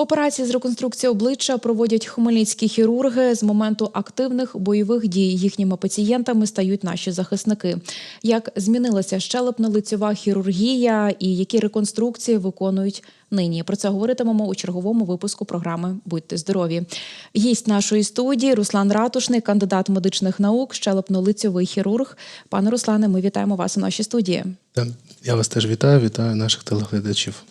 Операції з реконструкції обличчя проводять хмельницькі хірурги. З моменту активних бойових дій їхніми пацієнтами стають наші захисники. Як змінилася щелепно-лицьова хірургія і які реконструкції виконують нині? Про це говоритимемо у черговому випуску програми Будьте здорові. Гість нашої студії Руслан Ратушний, кандидат медичних наук, щелепно-лицьовий хірург. Пане Руслане, ми вітаємо вас у нашій студії. Я вас теж вітаю, вітаю наших телеглядачів.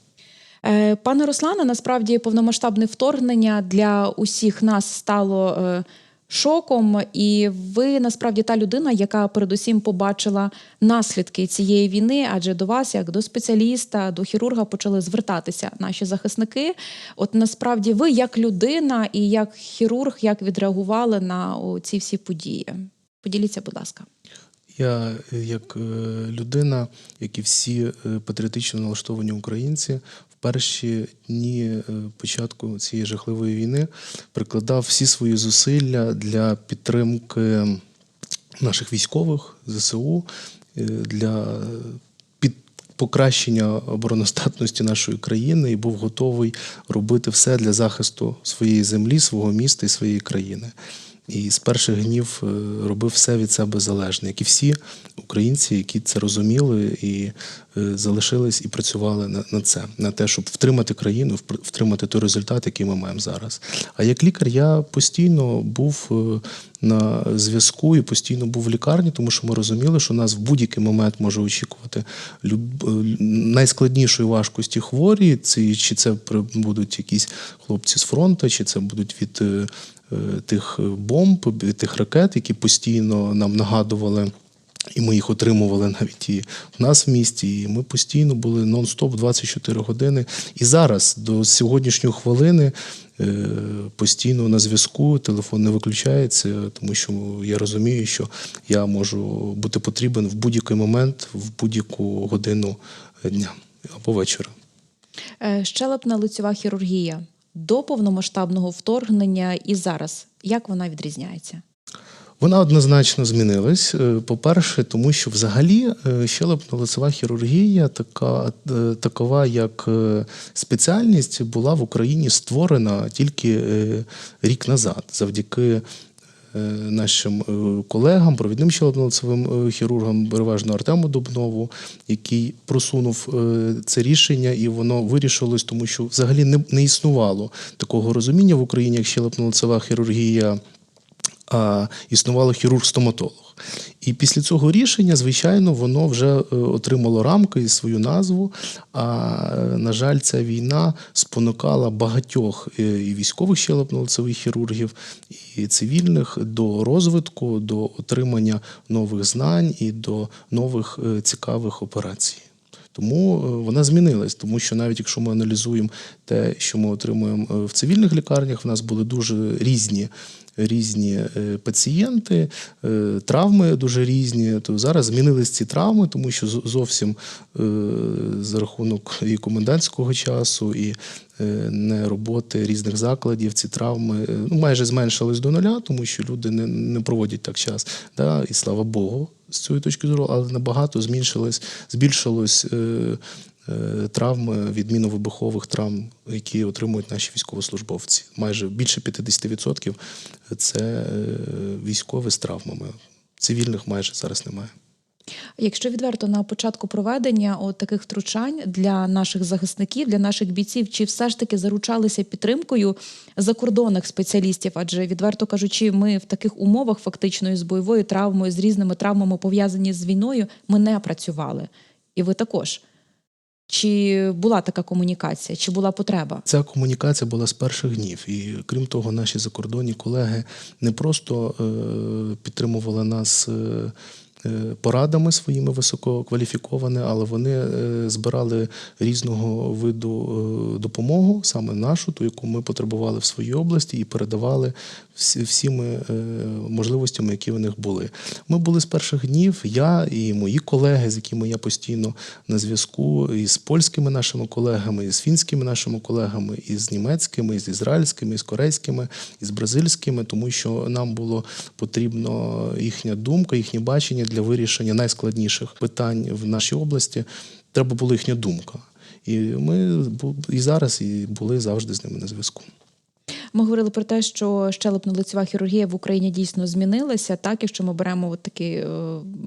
Е, Пане Руслане, насправді повномасштабне вторгнення для усіх нас стало е, шоком, і ви насправді та людина, яка передусім побачила наслідки цієї війни, адже до вас, як до спеціаліста, до хірурга, почали звертатися наші захисники. От насправді, ви як людина і як хірург, як відреагували на ці всі події? Поділіться, будь ласка. Я, е, як людина, як і всі патріотично налаштовані українці, перші дні е, початку цієї жахливої війни прикладав всі свої зусилля для підтримки наших військових ЗСУ, е, для під покращення обороноздатності нашої країни і був готовий робити все для захисту своєї землі, свого міста і своєї країни. І з перших днів е, робив все від себе залежне, як і всі українці, які це розуміли і е, залишились і працювали на, це, на те, щоб втримати країну, втримати той результат, який ми маємо зараз. А як лікар, я постійно був е, на зв'язку і постійно був в лікарні, тому що ми розуміли, що нас в будь-який момент може очікувати найскладнішої важкості хворі, це, чи це будуть якісь хлопці з фронту, чи це будуть від тих бомб, тих ракет, які постійно нам нагадували. І ми їх отримували навіть і в нас в місті. І ми постійно були нон-стоп 24 години. І зараз, до сьогоднішньої хвилини, е, постійно на зв'язку, телефон не виключається, тому що я розумію, що я можу бути потрібен в будь-який момент, в будь-яку годину дня або вечора. Е, Щелепна лицьова хірургія до повномасштабного вторгнення і зараз. Як вона відрізняється? Вона однозначно змінилась. Е, По-перше, тому що взагалі е, щелепно-лицева хірургія, така, е, такова як спеціальність, була в Україні створена тільки рік назад, завдяки нашим е, колегам, провідним щелепно-лицевим е, хірургам, переважно Артему Дубнову, який просунув е, це рішення, і воно вирішилось, тому що взагалі не, не існувало такого розуміння в Україні, як щелепно-лицева хірургія існувало хірург-стоматолог. І після цього рішення, звичайно, воно вже е, отримало рамки і свою назву. А на жаль, ця війна спонукала багатьох е, і військових щелепно-лицевих хірургів, і цивільних до розвитку, до отримання нових знань і до нових е, цікавих операцій. Тому вона змінилась, тому що навіть якщо ми аналізуємо те, що ми отримуємо в цивільних лікарнях, в нас були дуже різні. Різні е, пацієнти, е, травми дуже різні. То зараз змінились ці травми, тому що зовсім е, за рахунок і комендантського часу, і не роботи різних закладів, ці травми ну, майже зменшились до нуля, тому що люди не, не проводять так час. Да? І слава Богу, з цієї точки зору, але набагато зменшилось, збільшилось е, е, травми від травм, які отримують наші військовослужбовці. Майже більше 50% це е, військові з травмами. Цивільних майже зараз немає. Якщо відверто на початку проведення от таких втручань для наших захисників, для наших бійців, чи все ж таки заручалися підтримкою закордонних спеціалістів? Адже відверто кажучи, ми в таких умовах фактично з бойовою травмою, з різними травмами пов'язані з війною, ми не працювали. І ви також. Чи була така комунікація, чи була потреба? Ця комунікація була з перших днів. І крім того, наші закордонні колеги не просто е, підтримували нас. Е, Порадами своїми висококваліфікованими, але вони е, збирали різного виду е, допомогу, саме нашу, ту, яку ми потребували в своїй області, і передавали всіми е, можливостями, які в них були. Ми були з перших днів, я і мої колеги, з якими я постійно на зв'язку, і з польськими нашими колегами, і з фінськими нашими колегами, і з німецькими, і з ізраїльськими, і з корейськими, і з бразильськими, тому що нам було потрібно їхня думка, їхнє бачення для вирішення найскладніших питань в нашій області. Треба була їхня думка. І ми і зараз і були завжди з ними на зв'язку. Ми говорили про те, що щелепно-лицева хірургія в Україні дійсно змінилася, так, якщо ми беремо от такий е,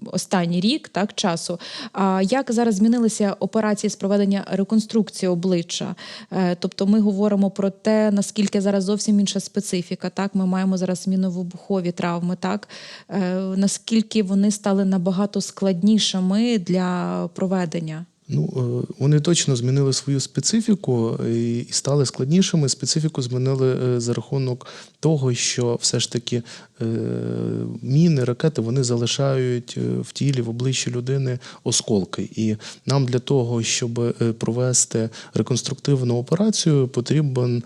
останній рік так, часу. А як зараз змінилися операції з проведення реконструкції обличчя? Е, тобто ми говоримо про те, наскільки зараз зовсім інша специфіка. Так, ми маємо зараз міновибухові травми, так е, наскільки вони стали набагато складнішими для проведення. Ну, е, вони точно змінили свою специфіку і і стали складнішими. Специфіку змінили е, за рахунок того, що все ж таки е, міни, ракети вони залишають е, в тілі, в обличчі людини осколки. І нам для того, щоб е, провести реконструктивну операцію, потрібен.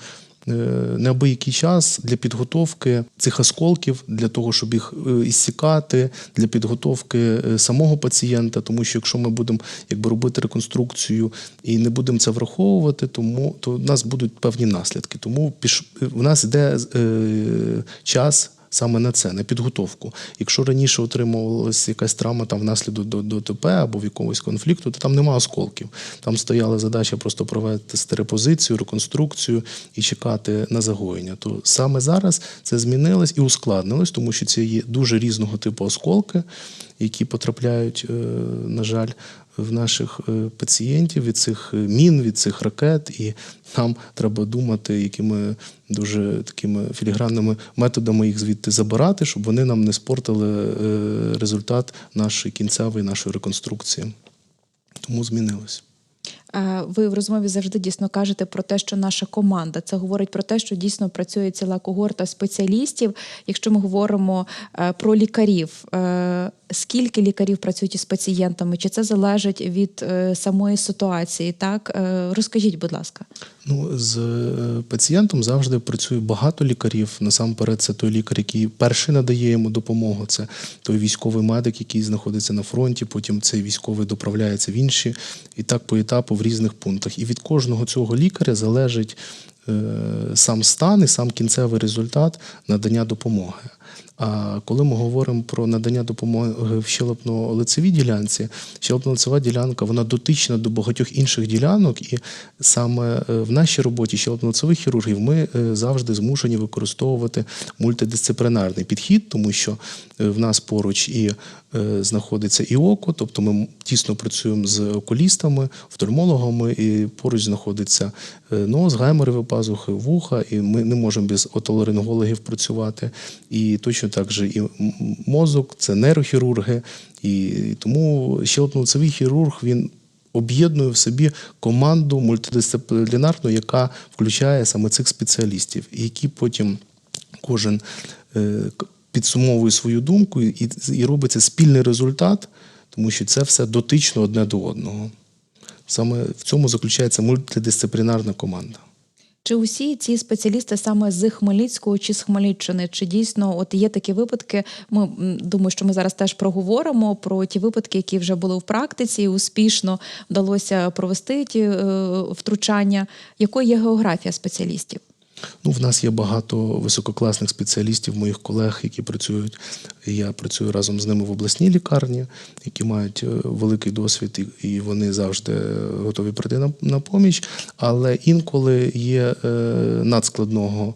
Е, Неабиякий час для підготовки цих осколків, для того, щоб їх е, ісікати, для підготовки е, самого пацієнта. Тому що якщо ми будемо якби робити реконструкцію і не будемо це враховувати, тому то в нас будуть певні наслідки. Тому піш в нас йде час. Саме на це, на підготовку. Якщо раніше отримувалася якась травма там внаслідок до, до або в якогось конфлікту, то там нема осколків. Там стояла задача просто провести стерепозицію, реконструкцію і чекати на загоєння. То саме зараз це змінилось і ускладнилось, тому що це є дуже різного типу осколки, які потрапляють, е, на жаль, в наших е, пацієнтів від цих е, мін, від цих ракет, і нам треба думати, якими дуже такими філігранними методами їх звідти забирати, щоб вони нам не спортили е, результат нашої кінцевої нашої реконструкції. Тому змінилось. Е, Ви в розмові завжди дійсно кажете про те, що наша команда це говорить про те, що дійсно працює ціла когорта спеціалістів. Якщо ми говоримо е, про лікарів, е, скільки лікарів працюють із пацієнтами? Чи це залежить від самої ситуації? Так розкажіть, будь ласка. Ну, з е, пацієнтом завжди працює багато лікарів. Насамперед, це той лікар, який перший надає йому допомогу. Це той військовий медик, який знаходиться на фронті. Потім цей військовий доправляється в інші, і так по етапу в різних пунктах. І від кожного цього лікаря залежить е, сам стан і сам кінцевий результат надання допомоги. А коли ми говоримо про надання допомоги в щелепно-лицевій ділянці, щелепно-лицева ділянка вона дотична до багатьох інших ділянок, і саме е, в нашій роботі щелепно-лицевих хірургів ми е, завжди змушені використовувати мультидисциплінарний підхід, тому що е, в нас поруч і знаходиться і око, тобто ми тісно працюємо з окулістами, офтальмологами, і поруч знаходиться нос, гайморові пазухи, вуха, і ми не можемо без отоларингологів працювати. І точно так же і мозок, це нейрохірурги. І тому щелепно-лицевий хірург він об'єднує в собі команду мультидисциплінарну, яка включає саме цих спеціалістів, і які потім кожен е, підсумовує свою думку і, і робиться спільний результат, тому що це все дотично одне до одного. Саме в цьому заключається мультидисциплінарна команда. Чи усі ці спеціалісти саме з Хмельницького чи з Хмельниччини? Чи дійсно от є такі випадки? Ми думаю, що ми зараз теж проговоримо про ті випадки, які вже були в практиці, і успішно вдалося провести ті е, втручання. Якою є географія спеціалістів? Ну, в нас є багато висококласних спеціалістів, моїх колег, які працюють. Я працюю разом з ними в обласній лікарні, які мають е, великий досвід, і, вони завжди готові прийти на, на поміч. Але інколи є е, надскладного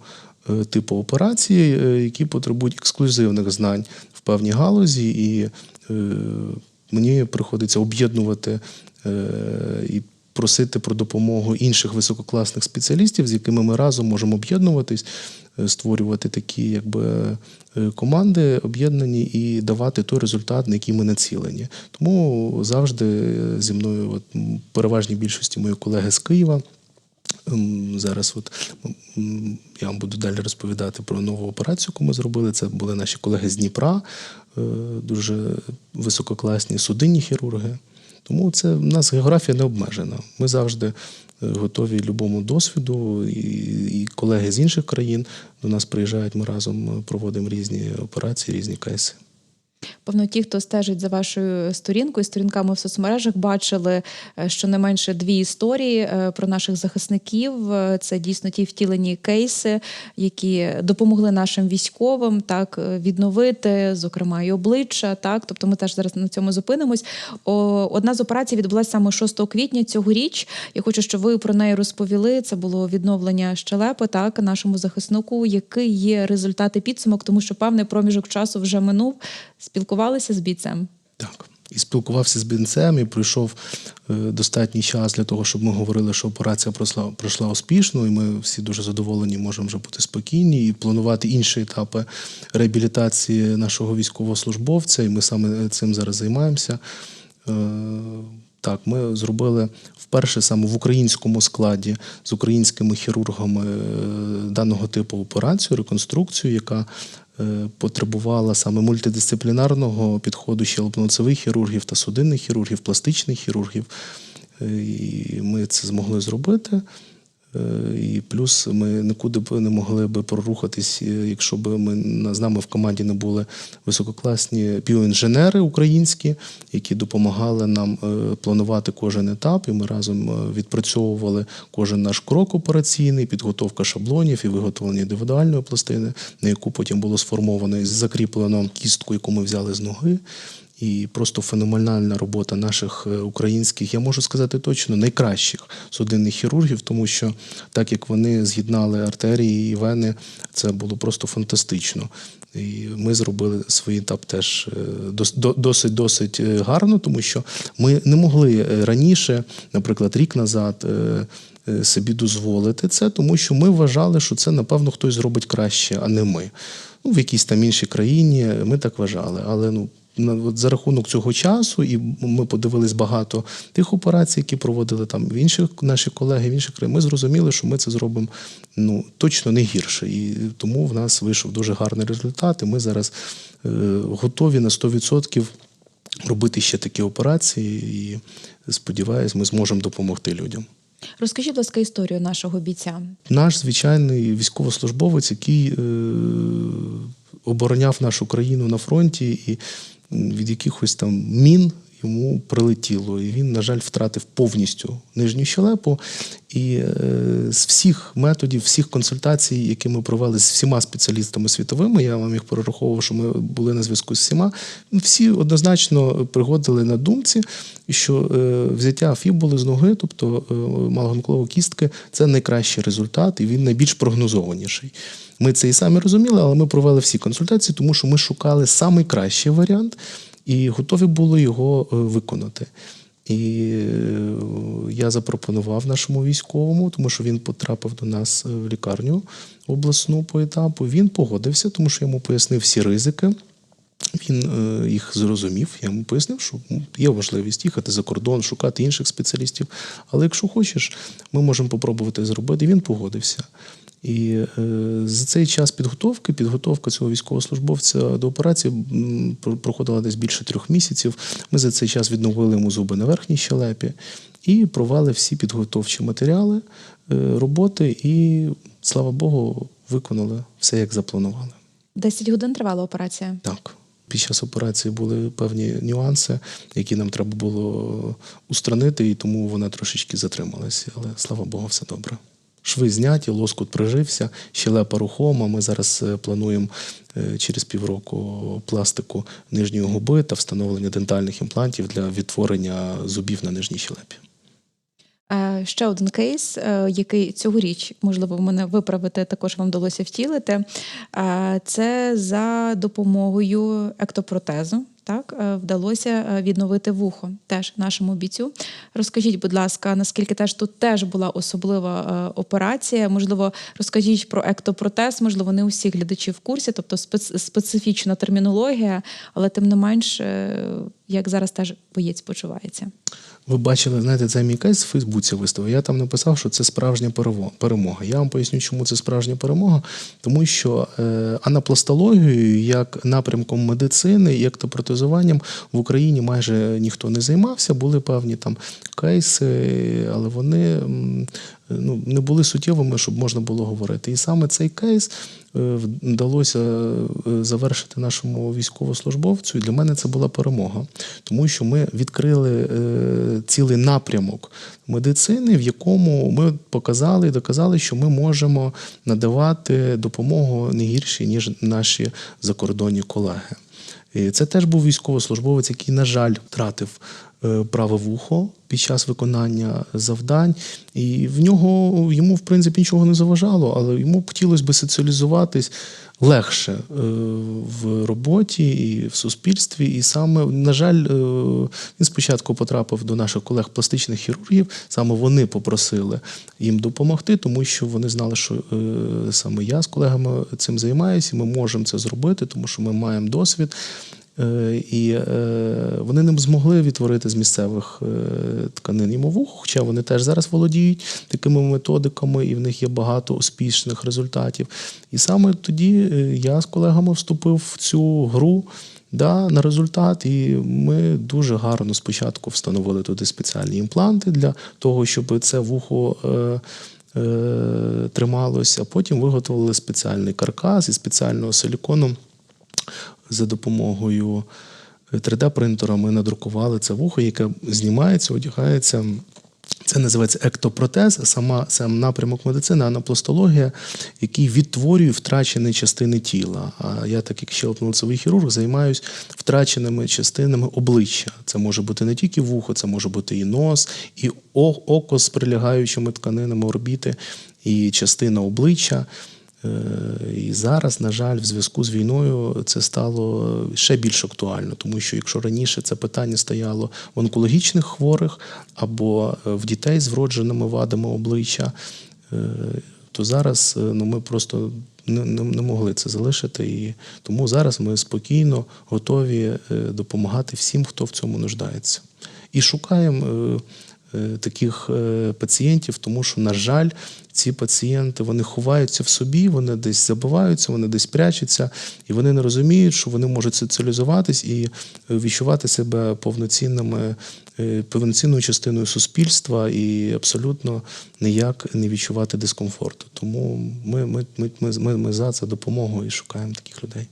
е, типу операції, які потребують ексклюзивних знань в певній галузі, і мені приходиться об'єднувати і просити про допомогу інших висококласних спеціалістів, з якими ми разом можемо об'єднуватись, е, створювати такі якби е, команди об'єднані і давати той результат, на який ми націлені. Тому завжди зі мною, от, переважній більшості мої колеги з Києва. Ем, Зараз от я вам буду далі розповідати про нову операцію, яку ми зробили. Це були наші колеги з Дніпра, е, дуже висококласні судинні хірурги. Тому це в нас географія не обмежена. Ми завжди е, готові любому досвіду, і, і колеги з інших країн до нас приїжджають. Ми разом е, проводимо різні операції, різні кейси. Певно, ті, хто стежить за вашою сторінкою, сторінками в соцмережах, бачили е, щонайменше дві історії е, про наших захисників. Е, Це дійсно ті втілені кейси, які допомогли нашим військовим так відновити, зокрема, і обличчя. Так, тобто, ми теж зараз на цьому зупинимось. Одна з операцій відбулася саме 6 квітня цьогоріч. Я хочу, щоб ви про неї розповіли. Це було відновлення щелепи, так нашому захиснику. Який є результат і підсумок, тому що певний проміжок часу вже минув. Спілкувалися з бійцем. Так. І спілкувався з бінцем, і пройшов е, достатній час для того, щоб ми говорили, що операція пройшла, пройшла успішно, і ми всі дуже задоволені, можемо вже бути спокійні і планувати інші етапи реабілітації нашого військовослужбовця. І ми саме цим зараз займаємося. Так, ми зробили вперше саме в українському складі з українськими хірургами е, даного типу операцію, реконструкцію, яка е, потребувала саме мультидисциплінарного підходу щелепно-лицевих хірургів та судинних хірургів, пластичних хірургів. Е, І ми це змогли зробити. Е, І плюс ми нікуди б не могли би прорухатись, е, якщо б ми з нами в команді не були висококласні біоінженери українські, які допомагали нам е, планувати кожен етап. І ми разом відпрацьовували кожен наш крок операційний, підготовка шаблонів і виготовлення індивідуальної пластини, на яку потім було сформовано і закріплено кістку, яку ми взяли з ноги. І просто феноменальна робота наших е, українських, я можу сказати точно, найкращих судинних хірургів, тому що так як вони з'єднали артерії і вени, це було просто фантастично. І ми зробили свій етап теж е, дос- до- досить досить е, гарно, тому що ми не могли раніше, наприклад, рік назад. Собі дозволити це, тому що ми вважали, що це напевно хтось зробить краще, а не ми. Ну, в якійсь там іншій країні ми так вважали. Але ну от за рахунок цього часу, і ми подивились багато тих операцій, які проводили там в інших наші колеги в інших країнах. Ми зрозуміли, що ми це зробимо ну точно не гірше. І тому в нас вийшов дуже гарний результат. І ми зараз е, готові на 100% робити ще такі операції. І сподіваюсь, ми зможемо допомогти людям. Розкажіть, будь ласка, історію нашого бійця. Наш звичайний військовослужбовець, який е, обороняв нашу країну на фронті, і від якихось там мін йому прилетіло. І він, на жаль, втратив повністю нижню щелепу. І е, з всіх методів, всіх консультацій, які ми провели з всіма спеціалістами світовими, я вам їх перераховував, що ми були на зв'язку з всіма. Всі однозначно пригодили на думці, що е, взяття фібули з ноги, тобто е, малогонклової кістки, це найкращий результат, і він найбільш прогнозованіший. Ми це і самі розуміли, але ми провели всі консультації, тому що ми шукали найкращий варіант і готові були його е, виконати. І е, я запропонував нашому військовому, тому що він потрапив до нас е, в лікарню обласну по етапу. Він погодився, тому що йому пояснив всі ризики. Він е, їх зрозумів. Я йому пояснив, що ну, є важливість їхати за кордон, шукати інших спеціалістів. Але якщо хочеш, ми можемо попробувати зробити. І він погодився. І е, за цей час підготовки, підготовка цього військовослужбовця до операції проходила десь більше трьох місяців. Ми за цей час відновили йому зуби на верхній щелепі і провели всі підготовчі матеріали, е, роботи, і слава Богу, виконали все як запланували. 10 годин тривала операція. Так. Під час операції були певні нюанси, які нам треба було устранити, і тому вона трошечки затрималася. Але слава Богу, все добре. Шви зняті, лоскут прижився, щелепа рухома. Ми зараз е, плануємо е, через півроку пластику нижньої губи та встановлення дентальних імплантів для відтворення зубів на нижній щелепі. Е, Ще один кейс, е, який цьогоріч, можливо, мене виправити, також вам вдалося втілити. Е, Це за допомогою ектопротезу. Так, вдалося відновити вухо теж нашому бійцю. Розкажіть, будь ласка, наскільки теж тут теж була особлива операція? Можливо, розкажіть про ектопротез, можливо, не усі глядачі в курсі, тобто спец- специфічна термінологія, але тим не менш, як зараз теж боєць почувається. Ви бачили, знаєте, це мій кейс в Фейсбуці виставив. Я там написав, що це справжня перемога. Я вам поясню, чому це справжня перемога. Тому що е, анапластологією, як напрямком медицини, як топротезуванням в Україні майже ніхто не займався. Були певні там кейси, але вони ну, не були суттєвими, щоб можна було говорити. І саме цей кейс е, вдалося е, завершити нашому військовослужбовцю. І для мене це була перемога, тому що ми відкрили е, цілий напрямок медицини, в якому ми показали і доказали, що ми можемо надавати допомогу не гірше, ніж наші закордонні колеги. І це теж був військовослужбовець, який, на жаль, втратив праве вухо під час виконання завдань, і в нього йому, в принципі, нічого не заважало, але йому хотілося б соціалізуватись легше е, в роботі і в суспільстві. І саме, на жаль, е, він спочатку потрапив до наших колег пластичних хірургів. Саме вони попросили їм допомогти, тому що вони знали, що е, саме я з колегами цим займаюся, і ми можемо це зробити, тому що ми маємо досвід. Е, І е, вони не змогли відтворити з місцевих е, тканин йому вухо, хоча вони теж зараз володіють такими методиками, і в них є багато успішних результатів. І саме тоді я з колегами вступив в цю гру. Да, на результат, і ми дуже гарно спочатку встановили туди спеціальні імпланти для того, щоб це вухо трималося. Потім виготовили спеціальний каркас із спеціального силікону за допомогою 3D-принтера ми надрукували це вухо, яке знімається, одягається. Це називається ектопротез, сама сам напрямок медицини, анапластологія, який відтворює втрачені частини тіла. А я, так як щелепно-лицевий хірург, займаюся втраченими частинами обличчя. Це може бути не тільки вухо, це може бути і нос, і око з прилягаючими тканинами орбіти, і частина обличчя. Е, І зараз, на жаль, в зв'язку з війною це стало ще більш актуально, тому що якщо раніше це питання стояло в онкологічних хворих або е, в дітей з вродженими вадами обличчя, е, то зараз ну, ми просто не, не, могли це залишити. І тому зараз ми спокійно готові допомагати всім, хто в цьому нуждається. І шукаємо. Е, Таких е, пацієнтів, тому що, на жаль, ці пацієнти вони ховаються в собі, вони десь забиваються, вони десь прячуться, і вони не розуміють, що вони можуть соціалізуватись і е, відчувати себе повноцінними, повноцінною частиною суспільства і абсолютно ніяк не відчувати дискомфорту. Тому ми, ми, ми, ми, ми, ми за це допомогу і шукаємо таких людей.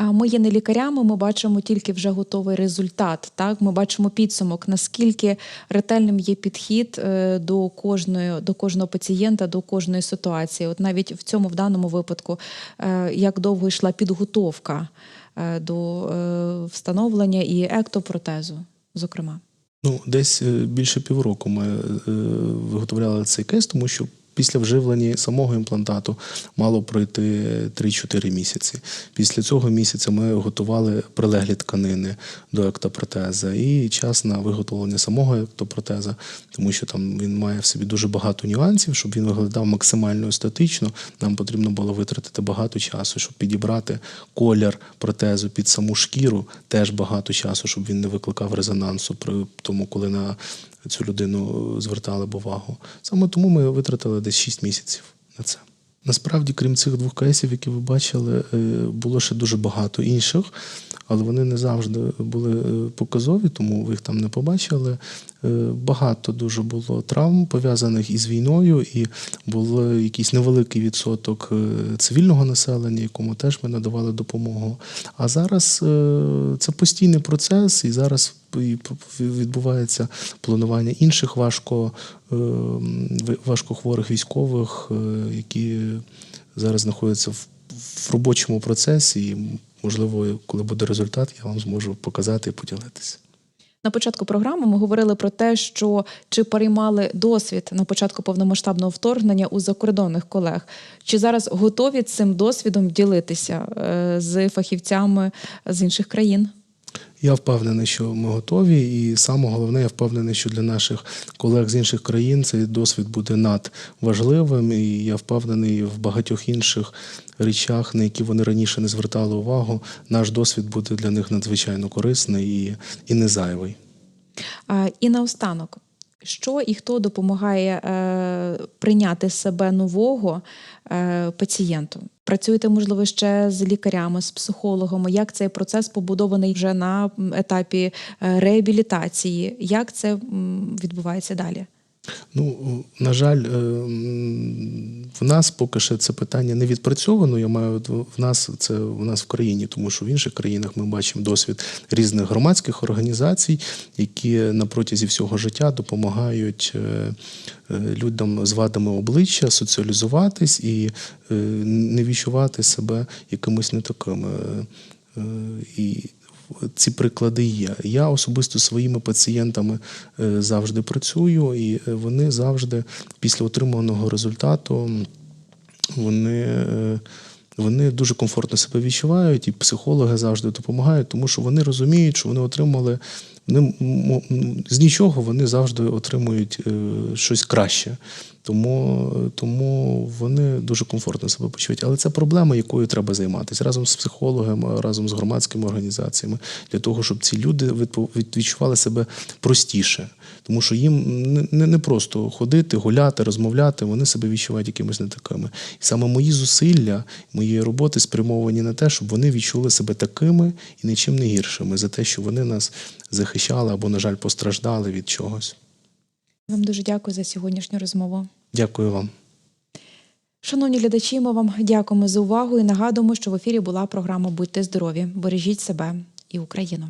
Ми є не лікарями, ми бачимо тільки вже готовий результат. Так, ми бачимо підсумок, наскільки ретельним є підхід е, до кожної, до кожного пацієнта, до кожної ситуації. От навіть в цьому в даному випадку, е, як довго йшла підготовка е, до встановлення і ектопротезу, зокрема. Ну, десь більше півроку ми виготовляли цей кейс, тому що після вживлення самого імплантату мало пройти 3-4 місяці. Після цього місяця ми готували прилеглі тканини до ектопротеза і час на виготовлення самого ектопротеза, тому що там він має в собі дуже багато нюансів, щоб він виглядав максимально естетично. Нам потрібно було витратити багато часу, щоб підібрати колір протезу під саму шкіру, теж багато часу, щоб він не викликав резонансу при тому, коли на цю людину звертали б увагу. Саме тому ми витратили десь 6 місяців на це. Насправді, крім цих двох кейсів, які ви бачили, е, було ще дуже багато інших, але вони не завжди були е, показові, тому ви їх там не побачили. Е, Багато дуже було травм пов'язаних із війною, і був якийсь невеликий відсоток е, цивільного населення, якому теж ми надавали допомогу. А зараз е, це постійний процес, і зараз відбувається планування інших важко, важкохворих військових, які зараз знаходяться в, в робочому процесі. І, можливо, коли буде результат, я вам зможу показати і поділитися. На початку програми ми говорили про те, що чи переймали досвід на початку повномасштабного вторгнення у закордонних колег, чи зараз готові цим досвідом ділитися е, з фахівцями з інших країн? Я впевнений, що ми готові, і саме головне, я впевнений, що для наших колег з інших країн цей досвід буде надважливим. І я впевнений в багатьох інших речах, на які вони раніше не звертали увагу. Наш досвід буде для них надзвичайно корисний і, і не зайвий. І наостанок, Що і хто допомагає е, прийняти себе нового е, пацієнту? Працюєте, можливо, ще з лікарями, з психологами. Як цей процес побудований вже на етапі е, реабілітації? Як це відбувається далі? Ну, на жаль, е, в нас поки що це питання не відпрацьовано. Я маю в нас це в нас в країні, тому що в інших країнах ми бачимо досвід різних громадських організацій, які на протязі всього життя допомагають е, е, людям з вадами обличчя соціалізуватись і не відчувати себе якимось не такими. Е, І ці приклади є. Я особисто своїми пацієнтами е, завжди працюю, і е, вони завжди після отриманого результату вони. е, Вони дуже комфортно себе відчувають, і психологи завжди допомагають, тому що вони розуміють, що вони отримали вони з нічого вони завжди отримують щось краще. Тому, тому вони дуже комфортно себе почувають. Але це проблема, якою треба займатися разом з психологами, разом з громадськими організаціями, для того, щоб ці люди відчували себе простіше. Тому що їм не, не просто ходити, гуляти, розмовляти, вони себе відчувають якимись не такими. І саме мої зусилля, мої роботи спрямовані на те, щоб вони відчули себе такими і нічим не гіршими за те, що вони нас захищали або, на жаль, постраждали від чогось. Вам дуже дякую за сьогоднішню розмову. Дякую вам. Шановні глядачі, ми вам дякуємо за увагу і нагадуємо, що в ефірі була програма Будьте здорові, бережіть себе і Україну.